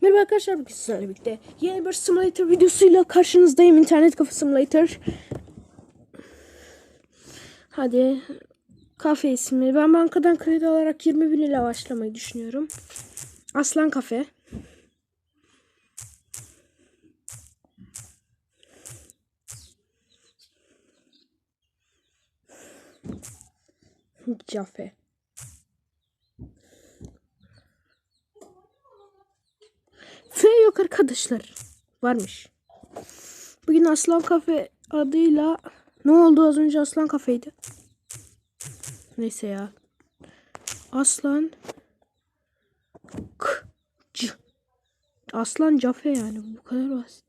Merhaba arkadaşlar bugün sizlerle birlikte yeni bir simulator videosuyla karşınızdayım. İnternet kafe simulator. Hadi. Kafe ismi. Ben bankadan kredi alarak 20 bin ile başlamayı düşünüyorum. Aslan kafe. Cafe F yok arkadaşlar. Varmış. Bugün Aslan Kafe adıyla ne oldu az önce Aslan Kafeydi. Neyse ya. Aslan K C Aslan Cafe yani bu kadar basit.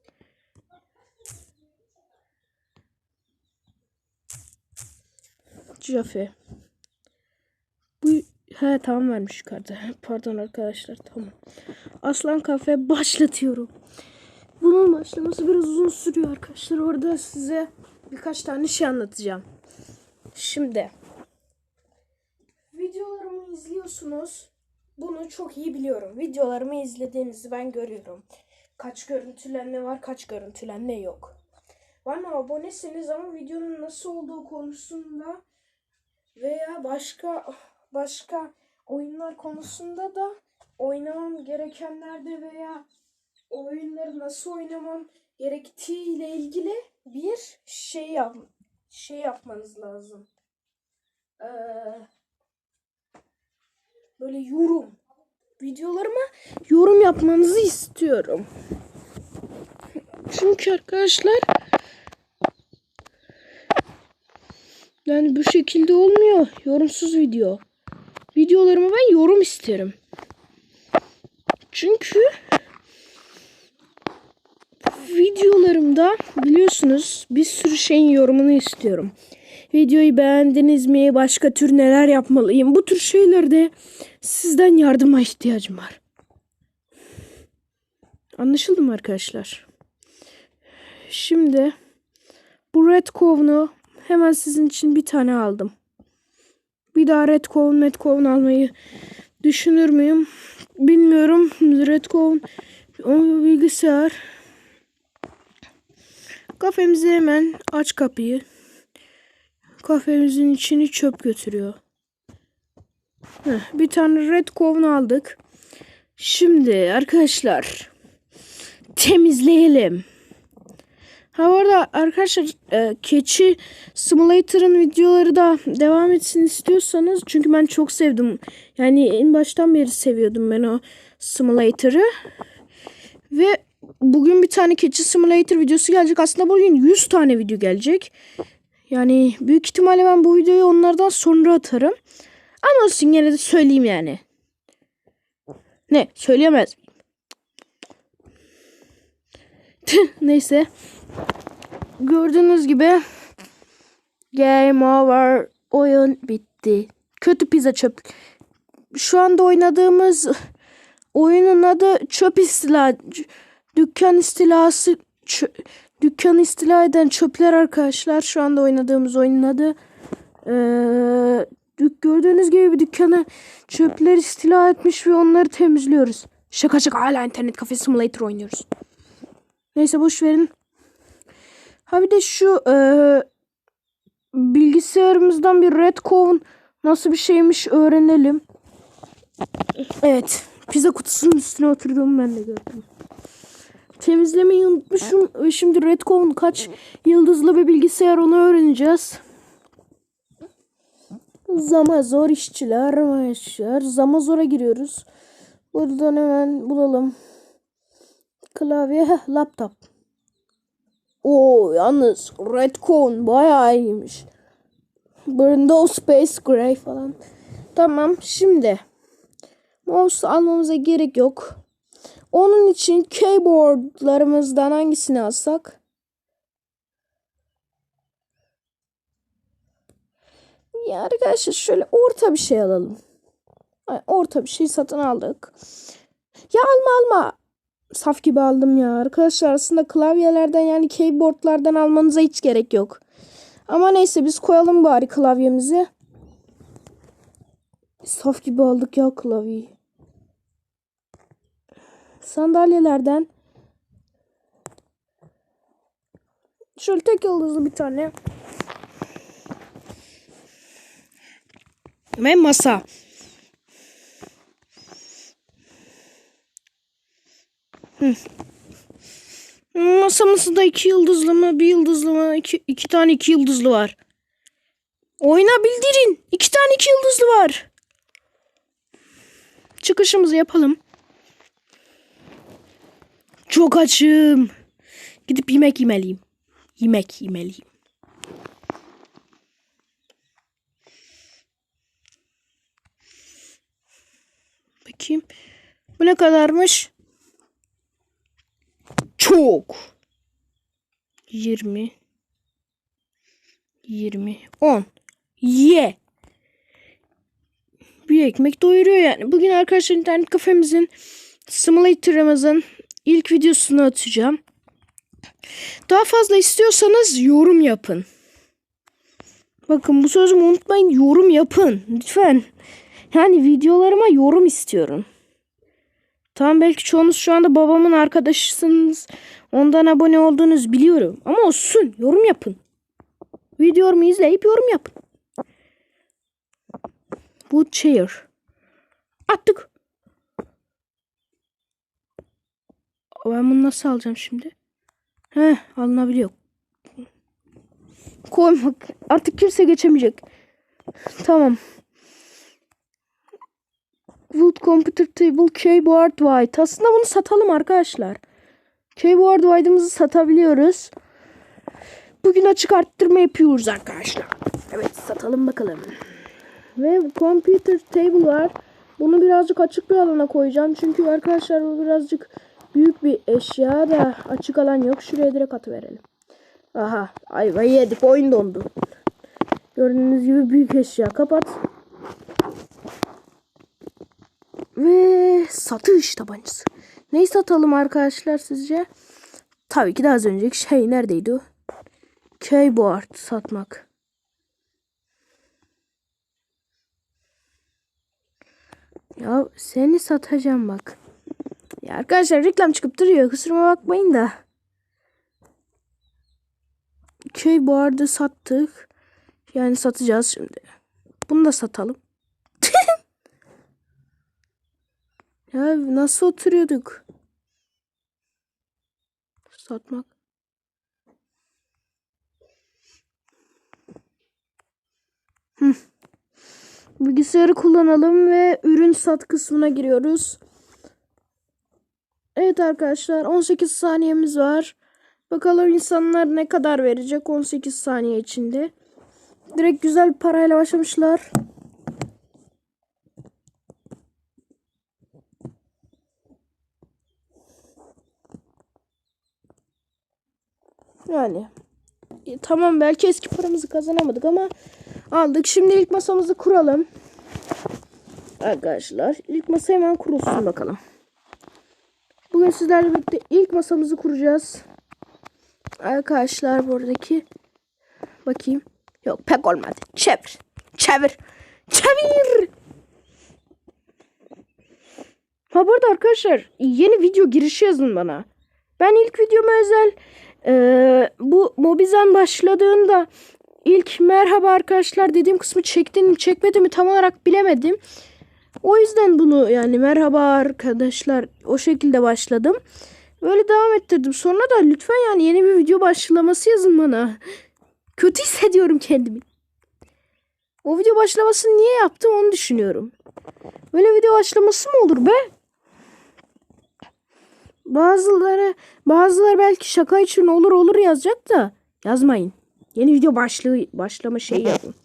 Cafe. Bu he tamam vermiş yukarıda. Pardon arkadaşlar tamam. Aslan Kafe başlatıyorum. Bunun başlaması biraz uzun sürüyor arkadaşlar. Orada size birkaç tane şey anlatacağım. Şimdi videolarımı izliyorsunuz. Bunu çok iyi biliyorum. Videolarımı izlediğinizi ben görüyorum. Kaç görüntülenme var, kaç görüntülenme yok. Bana abonesiniz ama videonun nasıl olduğu konusunda veya başka başka oyunlar konusunda da oynamam gerekenlerde veya oyunları nasıl oynamam gerektiği ile ilgili bir şey yap şey yapmanız lazım. Ee, böyle yorum videolarıma yorum yapmanızı istiyorum. Çünkü arkadaşlar yani bu şekilde olmuyor. Yorumsuz video. Videolarıma ben yorum isterim. Çünkü videolarımda biliyorsunuz bir sürü şeyin yorumunu istiyorum. Videoyu beğendiniz mi? Başka tür neler yapmalıyım? Bu tür şeylerde sizden yardıma ihtiyacım var. Anlaşıldı mı arkadaşlar? Şimdi bu Red Cove'nu hemen sizin için bir tane aldım. Bir daha Red Cove, Red Cove almayı düşünür müyüm? Bilmiyorum. Red Cove o bilgisayar. Kafemize hemen aç kapıyı. Kafemizin içini çöp götürüyor. Heh, bir tane Red Cove'nu aldık. Şimdi arkadaşlar temizleyelim. Ha bu arada arkadaşlar e, keçi simulator'ın videoları da devam etsin istiyorsanız çünkü ben çok sevdim. Yani en baştan beri seviyordum ben o simulator'ı. Ve bugün bir tane keçi simulator videosu gelecek. Aslında bugün 100 tane video gelecek. Yani büyük ihtimalle ben bu videoyu onlardan sonra atarım. Ama olsun yine de söyleyeyim yani. Ne? Söyleyemez Neyse. Gördüğünüz gibi game over. Oyun bitti. Kötü pizza çöp. Şu anda oynadığımız oyunun adı çöp istila. Dükkan istilası çö- dükkan istila eden çöpler arkadaşlar. Şu anda oynadığımız oyunun adı. Ee, gördüğünüz gibi bir dükkanı çöpler istila etmiş ve onları temizliyoruz. Şaka şaka hala internet kafe simulator oynuyoruz. Neyse boş verin. Ha bir de şu e, bilgisayarımızdan bir Red Cove nasıl bir şeymiş öğrenelim. Evet. Pizza kutusunun üstüne oturduğumu ben de gördüm. Temizlemeyi unutmuşum. Ve Şimdi Red Cove kaç yıldızlı bir bilgisayar onu öğreneceğiz. Zamazor işçiler arkadaşlar. Zamazor'a giriyoruz. Buradan hemen bulalım. Klavye, heh, laptop. Oo yalnız Redcon bayağı iyiymiş. Brindle Space Gray falan. Tamam şimdi mouse almamıza gerek yok. Onun için keyboardlarımızdan hangisini alsak? Ya arkadaşlar şöyle orta bir şey alalım. Orta bir şey satın aldık. Ya alma alma saf gibi aldım ya. Arkadaşlar aslında klavyelerden yani keyboardlardan almanıza hiç gerek yok. Ama neyse biz koyalım bari klavyemizi. Saf gibi aldık ya klavyeyi. Sandalyelerden şöyle tek yıldızlı bir tane ve masa. Masamızda da iki yıldızlı mı, bir yıldızlı mı? İki, iki tane iki yıldızlı var. Oyna bildirin. İki tane iki yıldızlı var. Çıkışımızı yapalım. Çok açım. Gidip yemek yemeliyim. Yemek yemeliyim. Bakayım. Bu ne kadarmış? Çok. 20 20 10 Ye. Bir ekmek doyuruyor yani. Bugün arkadaşlar internet kafemizin simulator'ımızın ilk videosunu atacağım. Daha fazla istiyorsanız yorum yapın. Bakın bu sözümü unutmayın. Yorum yapın. Lütfen. Yani videolarıma yorum istiyorum. Tamam belki çoğunuz şu anda babamın arkadaşısınız. Ondan abone olduğunuz biliyorum. Ama olsun. Yorum yapın. Videomu izleyip yorum yapın. Bu chair. Attık. Ben bunu nasıl alacağım şimdi? Heh alınabiliyor. Koymak. Artık kimse geçemeyecek. Tamam. Wood Computer Table Keyboard White. Aslında bunu satalım arkadaşlar. Keyboard White'ımızı satabiliyoruz. Bugün açık arttırma yapıyoruz arkadaşlar. Evet satalım bakalım. Ve Computer Table var. Bunu birazcık açık bir alana koyacağım. Çünkü arkadaşlar bu birazcık büyük bir eşya da açık alan yok. Şuraya direkt atıverelim. Aha ayvayı yedik oyun dondu. Gördüğünüz gibi büyük eşya kapat. Ve satış tabancası. Neyi satalım arkadaşlar sizce? Tabii ki de az önceki şey neredeydi o? Keyboard satmak. Ya seni satacağım bak. Ya arkadaşlar reklam çıkıp duruyor. Kusuruma bakmayın da. Keyboard'ı sattık. Yani satacağız şimdi. Bunu da satalım. Ya nasıl oturuyorduk? Satmak. Bilgisayarı kullanalım ve ürün sat kısmına giriyoruz. Evet arkadaşlar 18 saniyemiz var. Bakalım insanlar ne kadar verecek 18 saniye içinde. Direkt güzel bir parayla başlamışlar. Yani e, tamam belki eski paramızı kazanamadık ama aldık. Şimdi ilk masamızı kuralım. Arkadaşlar ilk masa hemen kurulsun bakalım. Bugün sizlerle birlikte ilk masamızı kuracağız. Arkadaşlar buradaki bakayım. Yok pek olmadı. Çevir. Çevir. Çevir. Ha burada arkadaşlar yeni video girişi yazın bana. Ben ilk videoma özel e, bu Mobizan başladığında ilk merhaba arkadaşlar dediğim kısmı çektim çekmedi mi tam olarak bilemedim. O yüzden bunu yani merhaba arkadaşlar o şekilde başladım. Böyle devam ettirdim. Sonra da lütfen yani yeni bir video başlaması yazın bana. Kötü hissediyorum kendimi. O video başlamasını niye yaptım onu düşünüyorum. Böyle video başlaması mı olur be? Bazıları bazıları belki şaka için olur olur yazacak da yazmayın. Yeni video başlığı başlama şeyi yazın.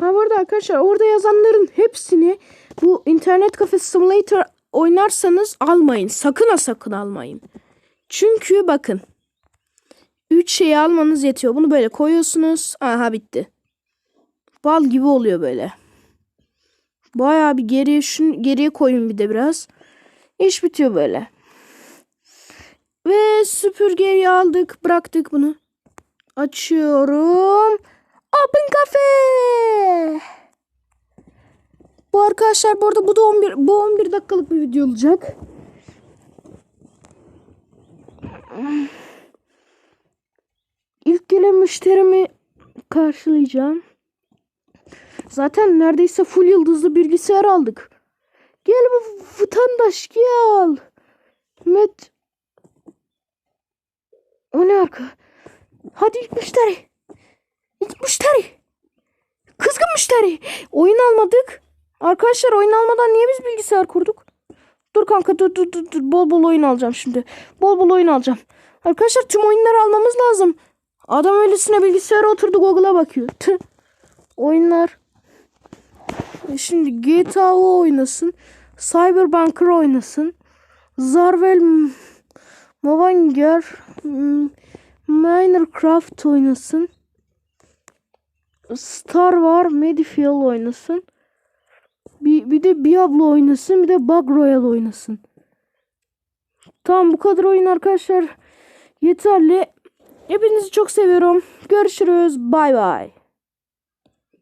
Ha bu arkadaşlar orada yazanların hepsini bu internet kafe simulator oynarsanız almayın. Sakın ha sakın almayın. Çünkü bakın. 3 şeyi almanız yetiyor. Bunu böyle koyuyorsunuz. Aha bitti. Bal gibi oluyor böyle. Bayağı bir geriye şunu geriye koyun bir de biraz. İş bitiyor böyle. Ve süpürgeyi aldık, bıraktık bunu. Açıyorum. Open Cafe. Bu arkadaşlar bu arada bu da 11 bu 11 dakikalık bir video olacak. İlk gelen müşterimi karşılayacağım. Zaten neredeyse full yıldızlı bilgisayar aldık. Gel bu vatandaş gel. Met. O ne arka? Hadi ilk müşteri. İlk müşteri. Kızgın müşteri. Oyun almadık. Arkadaşlar oyun almadan niye biz bilgisayar kurduk? Dur kanka dur dur dur. dur. Bol bol oyun alacağım şimdi. Bol bol oyun alacağım. Arkadaşlar tüm oyunları almamız lazım. Adam öylesine bilgisayara oturdu Google'a bakıyor. Tüh. Oyunlar. E Şimdi GTA O oynasın. Cyberbunker oynasın. Zarvel Mavanger Minecraft oynasın. Star War Medifield oynasın. Bir, bir de Diablo oynasın. Bir de Bug Royale oynasın. Tamam bu kadar oyun arkadaşlar. Yeterli. Hepinizi çok seviyorum. Görüşürüz. Bay bay.